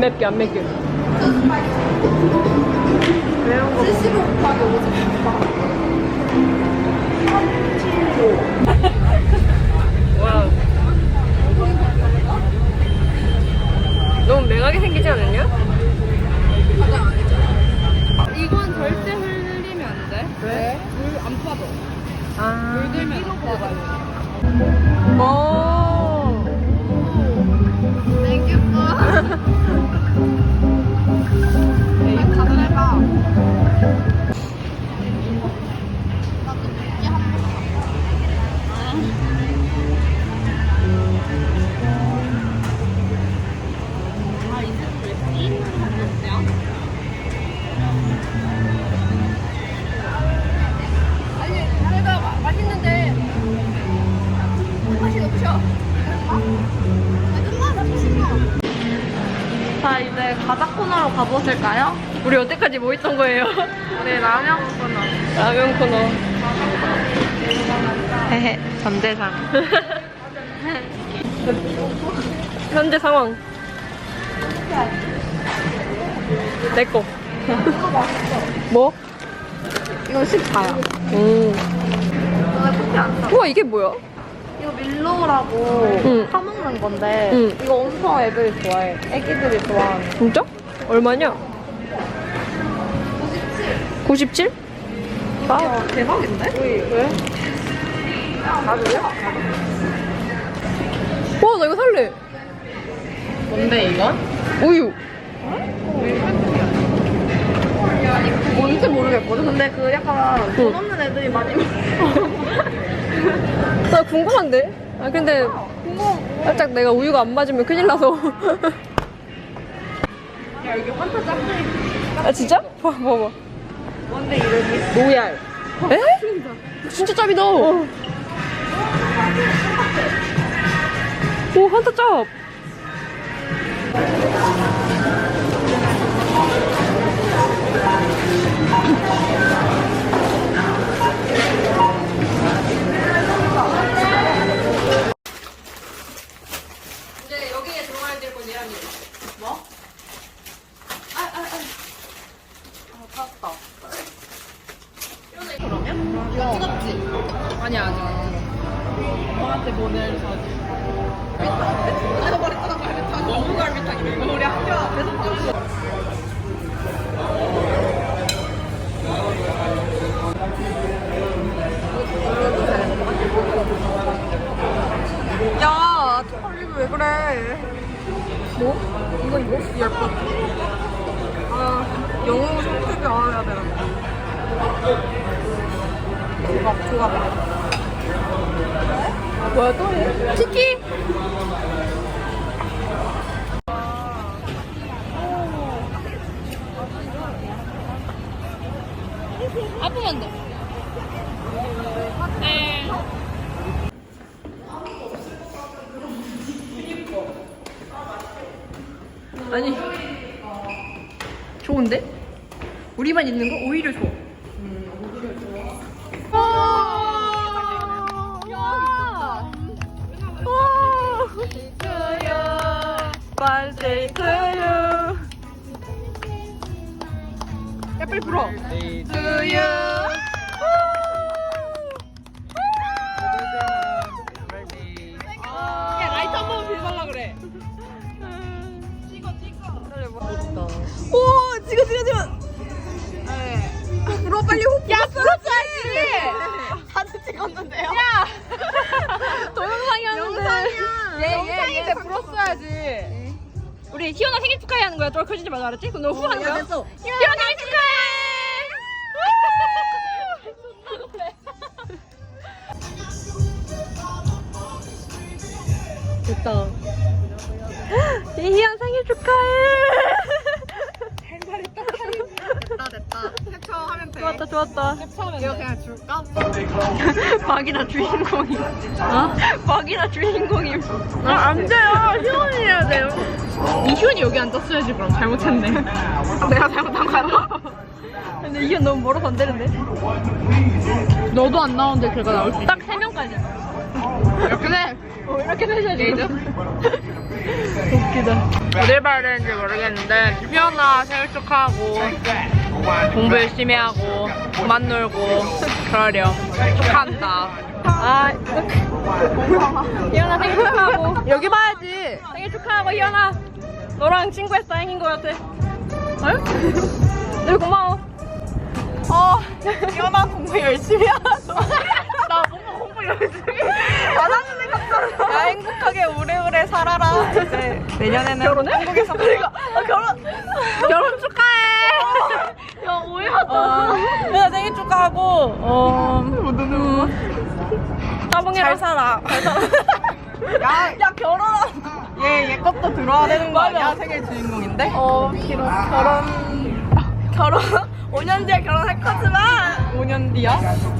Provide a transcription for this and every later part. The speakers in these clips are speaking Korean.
안 맵게 안 맵게. 매운 거 75 곱하기 50 와. 너무 맹하게 생기지 않았냐? 이건 절대 흘리면 안 돼. 왜? 물안 빠져. 아. 물 들면 안 빠져. 오. 자, 이제 바다 코너로 가보실까요? 우리 여태까지 뭐 했던 거예요? 우리 라면 코너. 라면 코너. 헤헤, 전대상. 현재 상황. 내 거. 뭐? 이거 14야. 음. 오늘 커피 안 사. 우와 이게 뭐야? 이거 밀로라고 응. 사먹는 건데 응. 이거 엄청 애들이 좋아해. 애기들이 좋아하는. 진짜? 얼마냐? 97? 아, 대박인데? 왜? 와, 나 이거 살래. 뭔데 이건? 우유. 뭔지 모르겠거든. 근데 그 약간 돈 없는 애들이 많이 먹어. 나 궁금한데? 아, 근데 살짝 내가 우유가 안 맞으면 큰일 나서. 야 이게 환타 짱이 아, 진짜? 봐, 봐봐. 뭔데 이름이? 로얄. 에? 진짜 짭이다. 오, 한타 짭. 이제 여기에 들어가야 될 건 얘랑이. 뭐? 아, 아, 아. 아, 탔다. 그러면? 이거 찍었지? 아니야, 아직. 엄마한테 보낸 사진. 아, 말했잖아, 갈비탕. 너무 갈비탕이래. 이거 우리 학교 앞에서 아, 영어 선택이 알아야 되는데. 조각, 조각. 뭐야, 또 해? 치킨? 아프면 돼. 네. 아니 좋은데? 우리만 있는 거 오히려 좋아 birthday to you. 야 빨리 불어. To you. 야 라이트 한 번만 빌달라 그래. 오 지금 지금 지금 불어 빨리 호야 불었어야지 사진 찍었는데요? 야. 동영상이었는데. 영상인데 불었어야지. 우리 희연아 생일 축하해 하는 거야 또 커지지 말자 알았지? 그럼 너후 하는 거야? 희연아 생일 축하해 됐다 희연 생일 축하해 됐다 됐다. 캡처하면 돼. 좋았다 좋았다 이거 그냥 줄까? 박이나 주인공임 어? 박이나 주인공임 아, 안 돼요 이효이 여기 앉았어야지 그럼 잘못했네. 내가 잘못한 거야. 근데 이게 너무 멀어서 안 되는데 너도 안 나오는데 걔가 나올 수 있어. 딱 3명까지 이렇게 돼. 어, 이렇게 되셔야지 레이저? 웃기다 어딜 봐야 되는지 모르겠는데 희연아 생일 축하하고 공부 열심히 하고 그만 놀고 그러렴 축하한다 아 희연아 생일 축하하고 여기 봐야지 생일 축하하고 희연아 너랑 친구했어 다행인 것 같아 어? 늘 고마워 어 희연아 공부 열심히 하고 나 뭔가 공부 열심히 안 하는 애 같잖아 야 행복하게 오래오래 살아라. 이제 내년에는 결혼해? 한국에서 그러니까 아, 결혼 결혼 축하해. 야 오해하다. 어, 야, 생일 축하하고 어, 따봉해라. 잘 살아. 야, 야 결혼하 것도 들어야 되는 거 아니야? 생일 주인공인데? 어 길어. 결혼 결혼 5년 뒤에 결혼할 거지만 5년 뒤야?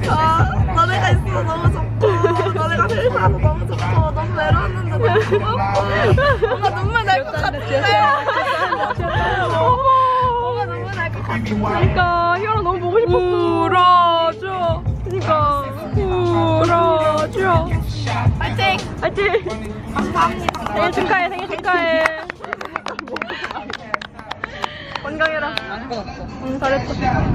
아 너네가 있어서 너무 좋고 너네가 생일 살아서 너무 좋고 너무 외로웠는데 너무 고맙고 뭔가 눈물 날 것 같은데 뭔가 눈물 날 것 같은데 그러니까 파이팅! 감사합니다 생일 축하해 생일 축하해. 건강해라. 응 잘했어.